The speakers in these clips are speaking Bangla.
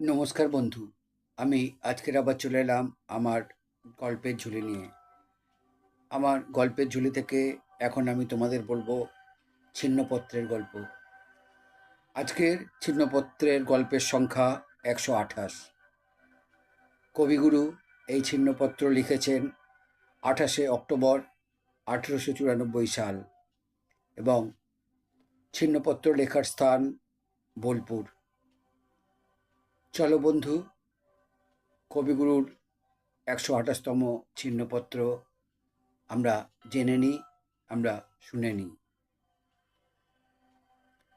নমস্কার বন্ধু, আমি আজকের আবার চলে এলাম আমার গল্পের ঝুলি নিয়ে। আমার গল্পের ঝুলি থেকে এখন আমি তোমাদের বলব ছিন্নপত্রের গল্প। আজকের ছিন্নপত্রের গল্পের সংখ্যা একশো আঠাশ। কবিগুরু এই ছিন্নপত্র লিখেছেন আঠাশে অক্টোবর আঠেরোশো চুরানব্বই সাল এবং ছিন্নপত্র লেখার স্থান বোলপুর। চলো বন্ধু, কবিগুরুর একশো আঠাশতম ছিন্নপত্র আমরা জেনে নিই, আমরা শুনে নিই।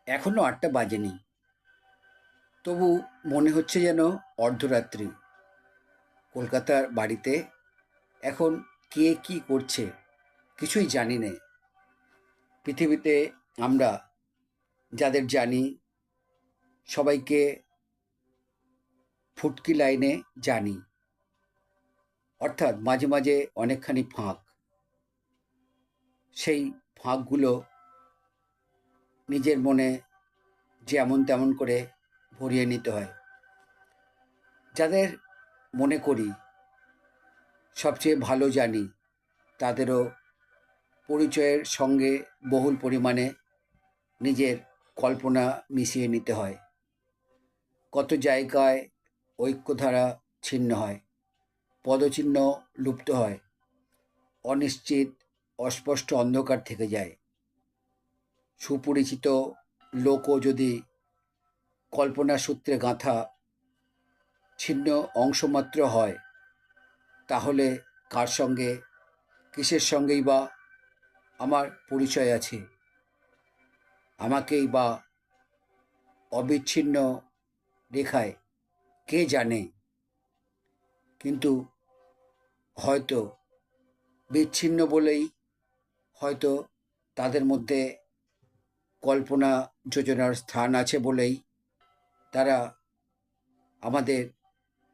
এখনও আটটা বাজেনি। তবু মনে হচ্ছে যেন অর্ধরাত্রি। কলকাতার বাড়িতে এখন কে কি করছে কিছুই জানি নে। পৃথিবীতে আমরা যাদের জানি, সবাইকে ফুটকি লাইনে জানি। অর্থাৎ মাঝে মাঝে অনেকখানি ফাঁক। সেই ফাঁকগুলো নিজের মনে যেমন তেমন করে ভরিয়ে নিতে হয়। যাদের মনে করি, সবচেয়ে ভালো জানি, তাদেরও পরিচয়ের সঙ্গে বহুল পরিমাণে নিজের কল্পনা মিশিয়ে নিতে হয়। কত জায়গায় ঐক্যধারা ছিন্ন হয়, পদচিহ্ন লুপ্ত হয়, অনিশ্চিত, অস্পষ্ট অন্ধকার থেকে যায়। সুপরিচিত লোকও যদি কল্পনা সূত্রে গাঁথা ছিন্ন অংশমাত্র হয়, তাহলে কার সঙ্গে, কিসের সঙ্গেই বা আমার পরিচয় আছে? আমাকেই বা অবিচ্ছিন্ন রেখায় কে জানে? কিন্তু হয়তো বিচ্ছিন্ন বলেই হয়তো তাদের মধ্যে কল্পনা যোজনার স্থান আছে বলেই তারা আমাদের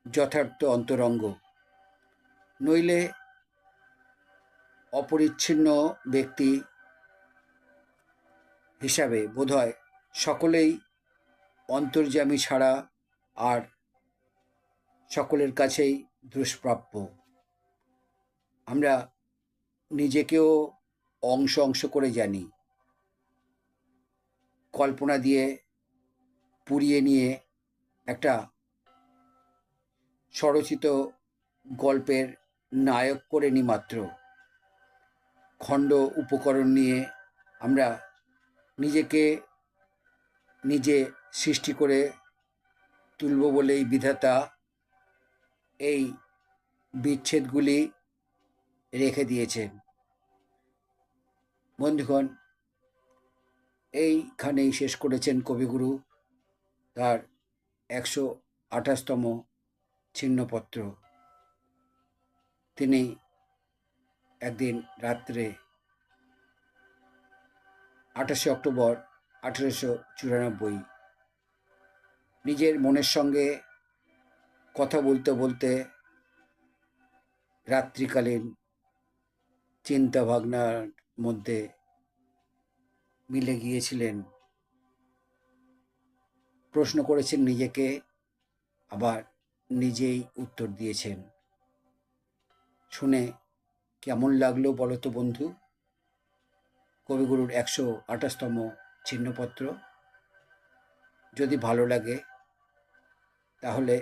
যথার্থ অন্তরঙ্গ। নইলে অপরিচ্ছিন্ন ব্যক্তি হিসাবে বোধহয় সকলেই অন্তর্যামী ছাড়া আর সকলের কাছেই দুষ্প্রাপ্য। আমরা নিজেকেও অংশ অংশ করে জানি। কল্পনা দিয়ে পুড়িয়ে নিয়ে একটা স্বরচিত গল্পের নায়ক করে নি মাত্র। খণ্ড উপকরণ নিয়ে আমরা নিজেকে নিজে সৃষ্টি করে তুলব বলেই বিধাতা এই বিচ্ছেদগুলি রেখে দিয়েছেন। বন্ধুগণ, এইখানেই শেষ করেছেন কবিগুরু তার একশো আঠাশতম ছিন্নপত্র। তিনি একদিন রাত্রে আঠাশে অক্টোবর আঠেরোশো চুরানব্বই নিজের মনের সঙ্গে কথা বলতে বলতে রাত্রিকালীন চিন্তা ভাবনার মধ্যে মিলে গিয়েছিলেন। প্রশ্ন করেছেন নিজেকে, আবার নিজেই উত্তর দিয়েছেন। শুনে কেমন লাগল বলো তো বন্ধু? কবিগুরুর একশো আঠাশতম চিহ্নপত্র যদি ভালো লাগে, তাহলে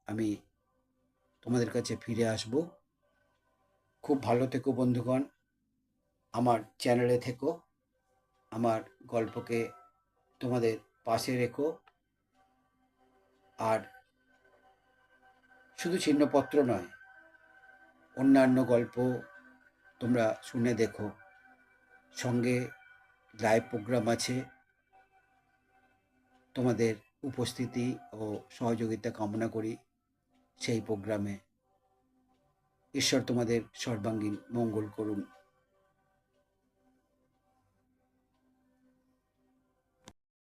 আমি তোমাদের কাছে ফিরে আসব। খুব ভালো থেকো বন্ধুগণ, আমার চ্যানেলে থেকো, আমার গল্পকে তোমাদের পাশে রেখো। আর শুধু চিহ্নপত্র নয়, অন্যান্য গল্প তোমরা শুনে দেখো। সঙ্গে লাইভ প্রোগ্রাম আছে। তোমাদের উপস্থিতি ও সহযোগিতা কামনা করি। সেই প্রোগ্রামে। ঈশ্বর তোমাদের সর্বাঙ্গীন মঙ্গল করুন।